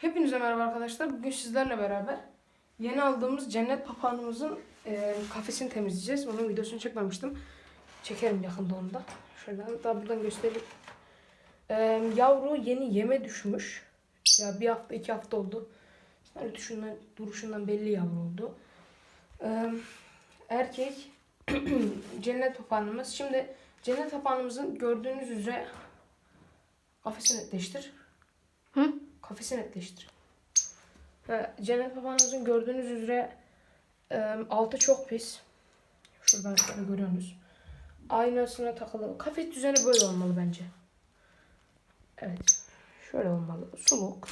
Hepinize merhaba arkadaşlar. Bugün sizlerle beraber yeni aldığımız cennet papağanımızın e, kafesini temizleyeceğiz. Onun videosunu çekmemiştim. Çekerim yakında onu da. Şöyle hatta buradan göstereyim. E, yavru yeni yeme düşmüş. Ya bir hafta iki hafta oldu. Yani düşünden, duruşundan belli yavru oldu. E, erkek cennet papağanımız. Şimdi cennet papağanımızın gördüğünüz üzere kafesini netleştir. Hı? Kafesi netleştir. Ve cennet papağanımızın gördüğünüz üzere e, altı çok pis. Şuradan şöyle görüyorsunuz. Aynasına takılı. Kafes düzeni böyle olmalı bence. Evet. Şöyle olmalı. Suluk,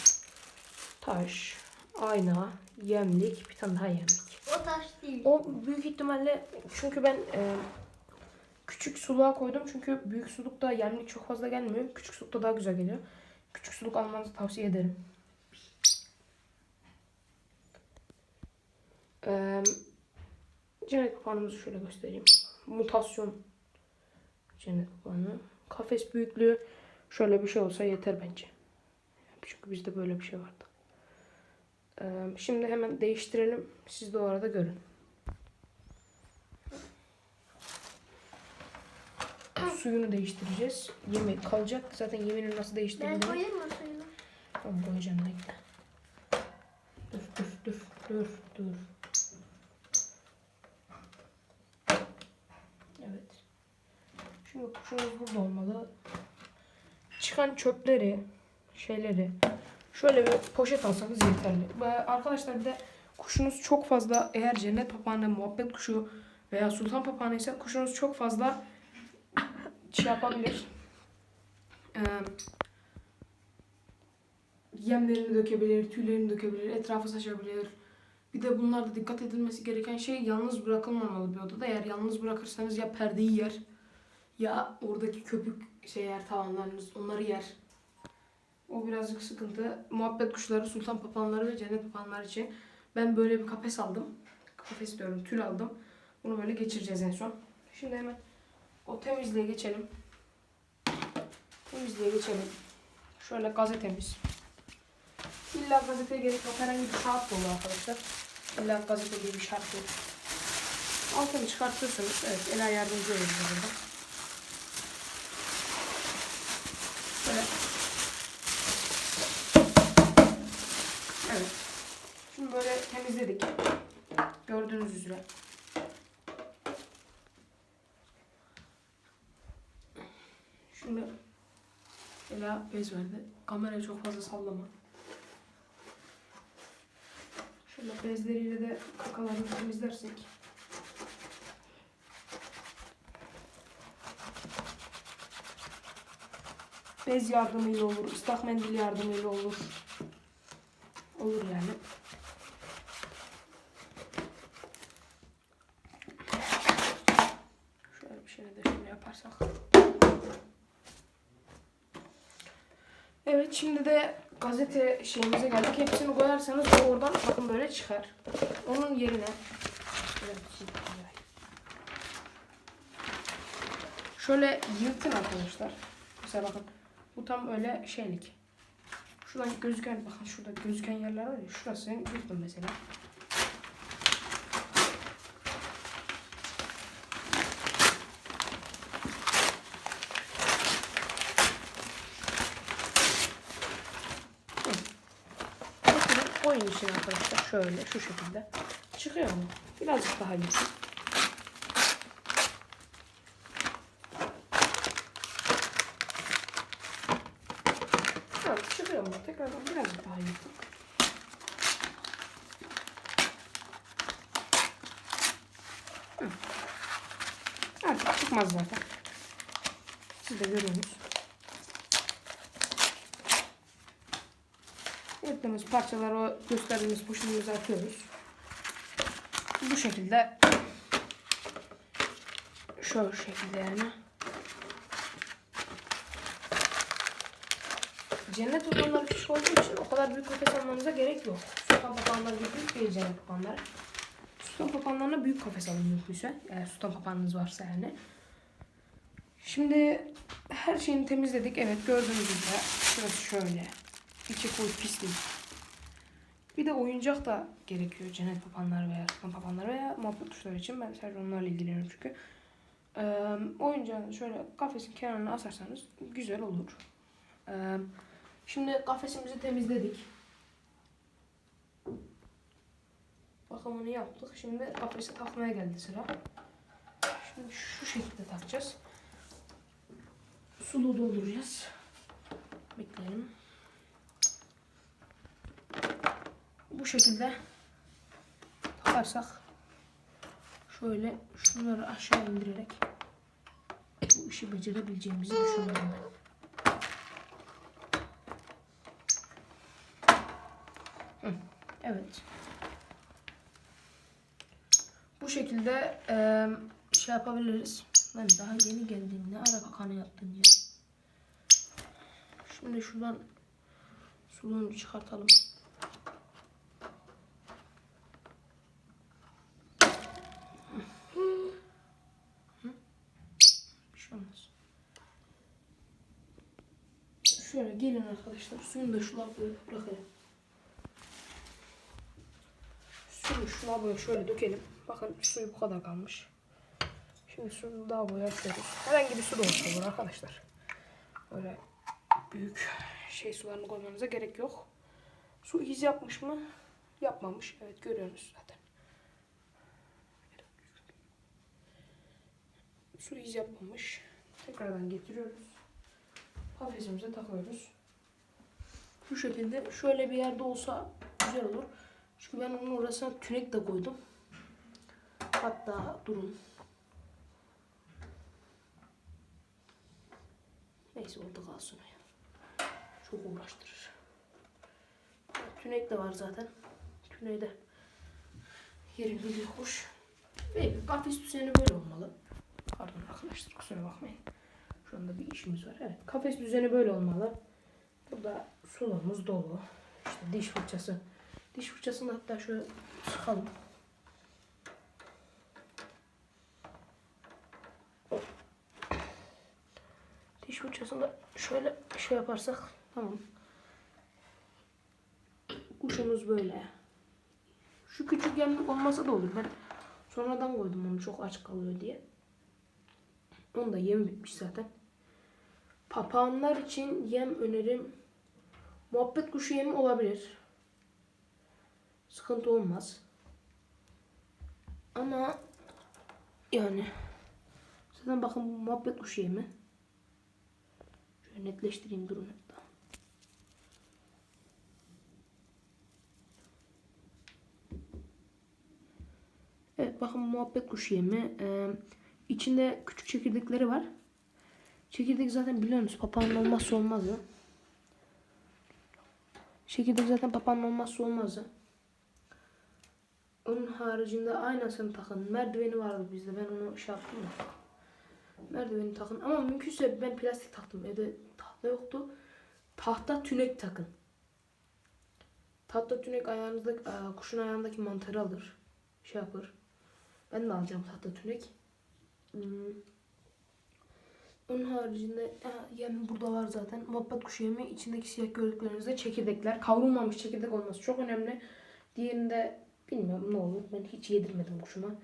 taş, ayna, yemlik, bir tane daha yemlik. O taş değil. O büyük ihtimalle çünkü ben e, küçük suluğa koydum çünkü büyük sulukta yemlik çok fazla gelmiyor. Küçük sulukta daha güzel geliyor. Küçük suluk almanızı tavsiye ederim. Ee, cennet papağanımızı şöyle göstereyim. Mutasyon cennet papağanı. Kafes büyüklüğü şöyle bir şey olsa yeter bence. Çünkü bizde böyle bir şey vardı. Ee, şimdi hemen değiştirelim. Siz de o arada görün. Suyunu değiştireceğiz. Yemek kalacak. Zaten yemeğini nasıl Ben değiştirdiğini koyayım mı suyunu? Tamam koyacağım bekle. Dur dur dur dur dur. Evet. Şimdi kuşumuz burada olmalı. Çıkan çöpleri, şeyleri şöyle bir poşet alsanız yeterli. Arkadaşlar bir de kuşunuz çok fazla eğer cennet papağanı, muhabbet kuşu veya sultan papağanı ise kuşunuz çok fazla şey yapabilir. Ee, yemlerini dökebilir, tüylerini dökebilir, etrafı saçabilir. Bir de bunlarda dikkat edilmesi gereken şey yalnız bırakılmamalı bir odada. Eğer yalnız bırakırsanız ya perdeyi yer ya oradaki köpük şey yer tavanlarınız onları yer. O birazcık sıkıntı. Muhabbet kuşları, sultan papağanları ve cennet papağanları için ben böyle bir kafes aldım. Kafes diyorum, tül aldım. Bunu böyle geçireceğiz en son. Şimdi hemen o temizliğe geçelim. Temizliğe geçelim. Şöyle gazetemiz. İlla gazeteye gerek yok. Herhangi bir kağıt da olur arkadaşlar. İlla gazete diye bir şart yok. Altını çıkartırsanız evet Ela yardımcı olur burada. Böyle. Evet. Şimdi böyle temizledik. Gördüğünüz üzere. Şimdi Ela bez verdi. Kamerayı çok fazla sallama. Şöyle bezleriyle de kakalarını temizlersek. Bez yardımıyla olur, ıslak mendil yardımıyla olur. Olur yani. Şöyle bir şeyle de şöyle yaparsak. Evet şimdi de gazete şeyimize geldik. Hepsini koyarsanız o oradan bakın böyle çıkar. Onun yerine şöyle yırtın arkadaşlar. Mesela bakın bu tam öyle şeylik. Şuradan gözüken bakın şurada gözüken yerler var ya şurası yırtın mesela. İçine arkadaşlar şöyle şu şekilde. Çıkıyor mu? Birazcık daha yırtın. Tamam çıkıyor mu? Tekrardan birazcık daha. Hı. Artık çıkmaz zaten. Siz de görüyorsunuz. Yırttığımız parçaları o gösterdiğimiz poşetimize atıyoruz. Bu şekilde şöyle şekilde yani. Cennet odanları küçük olduğu için o kadar büyük kafes almanıza gerek yok. Sultan papağanları büyük değil cennet papağanları. Sultan papağanlarına büyük kafes alın mümkünse. Eğer sultan papağanınız varsa yani. Şimdi her şeyini temizledik. Evet gördüğünüz gibi şurası şöyle. İçi full pislik. Bir de oyuncak da gerekiyor cennet papanları veya sıkan papanları veya muhabbet kuşları için. Ben sadece onlarla ilgileniyorum çünkü. Ee, oyuncağı şöyle kafesin kenarına asarsanız güzel olur. Ee, şimdi kafesimizi temizledik. Bakımını yaptık. Şimdi kafesi takmaya geldi sıra. Şimdi şu şekilde takacağız. Sulu dolduracağız. Bekleyelim. Bu şekilde takarsak şöyle şunları aşağı indirerek bu işi becerebileceğimizi düşünüyorum ben. Evet. Bu şekilde şey yapabiliriz. Ben daha yeni geldim. Ne ara kakanı yaptın ya. Şimdi şuradan suluğunu çıkartalım. Hı? Bir şey olmaz. Şöyle gelin arkadaşlar. Suyunu da şu lavaboya bırakalım. Suyu şu lavaboya şöyle dökelim. Bakın suyu bu kadar kalmış. Şimdi suyu lavaboya atıyoruz. Herhangi bir su da olsa olur arkadaşlar. Böyle büyük şey sularını koymanıza gerek yok. Su iz yapmış mı? Yapmamış. Evet görüyorsunuz zaten. Su iz yapmamış. Tekrardan getiriyoruz. Kafesimize takıyoruz. Bu şekilde şöyle bir yerde olsa güzel olur. Çünkü ben onun orasına tünek de koydum. Hatta durun. Neyse orada kalsın. Çok uğraştırır. Tünek de var zaten. Tüneği de yerinde bir hoş. Ve kafes düzeni böyle olmalı. Pardon arkadaşlar kusura bakmayın. Şu anda bir işimiz var. Evet kafes düzeni böyle olmalı. Burada sulamız dolu. İşte diş fırçası. Diş fırçasını hatta şöyle sıkalım. Diş fırçasını da şöyle şey yaparsak tamam. Kuşumuz böyle. Şu küçük yem olmasa da olur. Ben sonradan koydum onu çok aç kalıyor diye. Onun da yem bitmiş zaten. Papağanlar için yem önerim muhabbet kuşu yemi olabilir. Sıkıntı olmaz. Ama yani zaten bakın bu muhabbet kuşu yemi. Şöyle netleştireyim durun hatta. Evet bakın muhabbet kuşu yemi. Ee, içinde küçük çekirdekleri var. Çekirdek zaten biliyorsunuz papağanın olmazsa olmazı. Çekirdek zaten papağanın olmazsa olmazı. Onun haricinde aynasını takın. Merdiveni vardı bizde. Ben onu şey yaptım da. Merdiveni takın. Ama mümkünse ben plastik taktım. Evde tahta yoktu. Tahta tünek takın. Tahta tünek ayağınızdaki, aa, kuşun ayağındaki mantarı alır. Şey yapar. Ben de alacağım tahta tünek. Hmm. Onun haricinde ha, yem burada var zaten. Muhabbet kuşu yemi içindeki siyah gördüklerinizde çekirdekler. Kavrulmamış çekirdek olması çok önemli. Diğerinde bilmiyorum ne olur. Ben hiç yedirmedim kuşuma.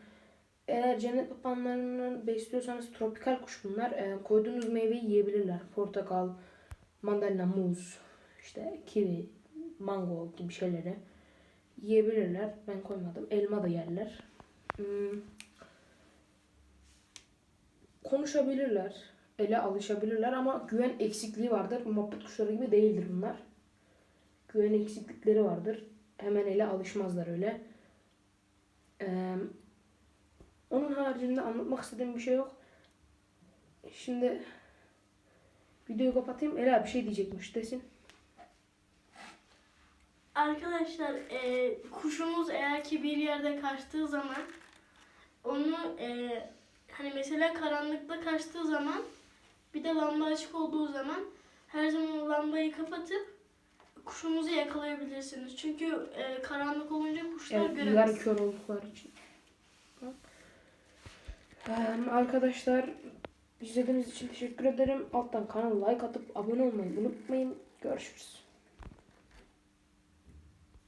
Eğer cennet papağanlarını besliyorsanız tropikal kuş bunlar. Ee, koyduğunuz meyveyi yiyebilirler. Portakal, mandalina, muz, işte kivi, mango gibi şeyleri yiyebilirler. Ben koymadım. Elma da yerler. Hmm. Konuşabilirler. Ele alışabilirler ama güven eksikliği vardır. Muhabbet kuşları gibi değildir bunlar. Güven eksiklikleri vardır. Hemen ele alışmazlar öyle. Ee, onun haricinde anlatmak istediğim bir şey yok. Şimdi videoyu kapatayım. Ela bir şey diyecekmiş desin. Arkadaşlar e, kuşumuz eğer ki bir yerde kaçtığı zaman onu e, hani mesela karanlıkta kaçtığı zaman bir de lamba açık olduğu zaman her zaman lambayı kapatıp kuşumuzu yakalayabilirsiniz. Çünkü e, karanlık olunca kuşlar Evet, göremez. yarı kör oldukları için. Ee, arkadaşlar izlediğiniz için teşekkür ederim. Alttan kanala like atıp abone olmayı unutmayın. Görüşürüz.